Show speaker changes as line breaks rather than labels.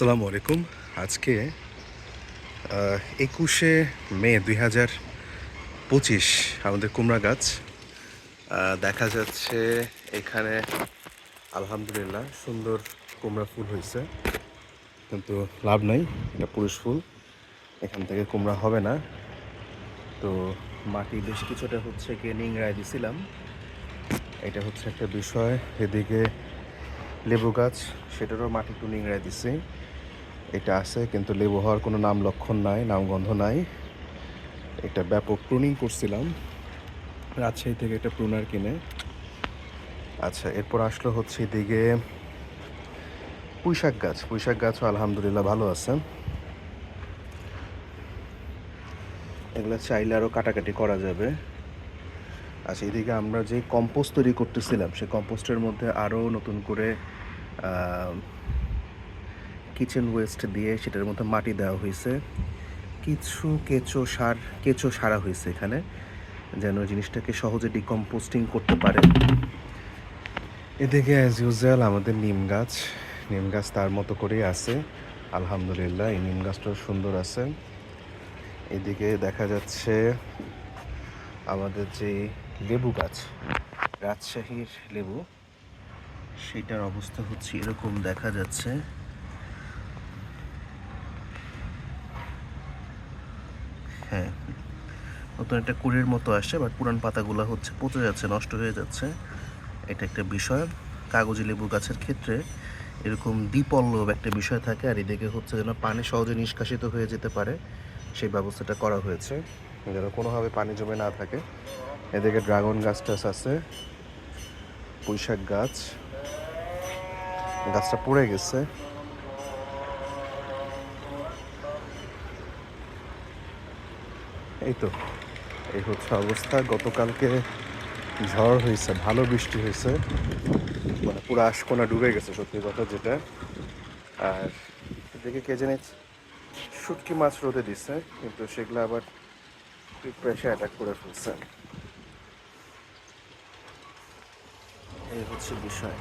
আসসালামু আলাইকুম। আজকে একুশে মে দুই হাজার পঁচিশ, আমাদের কুমড়া গাছ। দেখা যাচ্ছে এখানে আলহামদুলিল্লাহ সুন্দর কুমড়া ফুল হয়েছে। কিন্তু লাভ নাই, এটা পুরুষ ফুল। এখান থেকে কুমড়া হবে না। তো মাটি বেশ কিছুটা হচ্ছে গিয়ে নিংড়ায় দিছিলাম। এটা হচ্ছে একটা বিষয়। এদিকে লেবু গাছ, সেটারও মাটি একটু নিংড়ায় দিছি। এটা আছে, কিন্তু লেবু হওয়ার কোনো নাম লক্ষণ নাই নামগন্ধ নাই। এটা ব্যাপক প্রুনিং করছিলাম। রাজশাহী থেকে একটা প্রুনার কিনে। আচ্ছা এরপর আসলো হচ্ছে এদিকে পুঁইশাক গাছ। পুঁইশাক গাছও আলহামদুলিল্লাহ ভালো আছে। এগুলো চাইলে আরও কাটাকাটি করা যাবে। আচ্ছা এদিকে আমরা যে কম্পোস্ট তৈরি করতেছিলাম, সেই কম্পোস্টের মধ্যে আরও নতুন করে কিচেন ওয়েস্ট দিয়ে সেটার মধ্যে মাটি দেওয়া হয়েছে। কিছু কেঁচো সার, কেঁচো সারা হয়েছে এখানে, যেন জিনিসটাকে সহজে ডিকম্পোস্টিং করতে পারে। এদিকে অ্যাজ ইউজুয়াল আমাদের নিম গাছ নিম গাছ তার মতো করেই আছে। আলহামদুলিল্লাহ, এই নিম গাছটাও সুন্দর আছে। এদিকে দেখা যাচ্ছে আমাদের যে লেবু গাছ, রাজশাহীর লেবু। সেটার অবস্থা হচ্ছে এরকম দেখা যাচ্ছে। হ্যাঁ নতুন একটা কুড়ির মতো আসে, বাট পুরান পাতাগুলো হচ্ছে পচে যাচ্ছে, নষ্ট হয়ে যাচ্ছে। এটা একটা বিষয়। কাগজি লেবু গাছের ক্ষেত্রে এরকম দ্বিপল্লব একটা বিষয় থাকে, আর এদিকে হচ্ছে যেন পানি সহজে নিষ্কাশিত হয়ে যেতে পারে। সেই ব্যবস্থাটা করা হয়েছে। যেন কোনোভাবে পানি জমে না থাকে। এদিকে ড্রাগন গাছ টাছ আছে, পুঁইশাক গাছ। গাছটা পড়ে গেছে। এই তো, এই হচ্ছে অবস্থা। গতকালকে ঝড় হয়েছে, ভালো বৃষ্টি হয়েছে। মানে পুরো আশকোনা ডুবে গেছে, সত্যি কথা যেটা। আর এদিকে কে জানে, শুটকি মাছ রোদে দিচ্ছে কিন্তু সেগুলো আবার প্রেশার অ্যাটাক করে ফেলছে। এই হচ্ছে বিষয়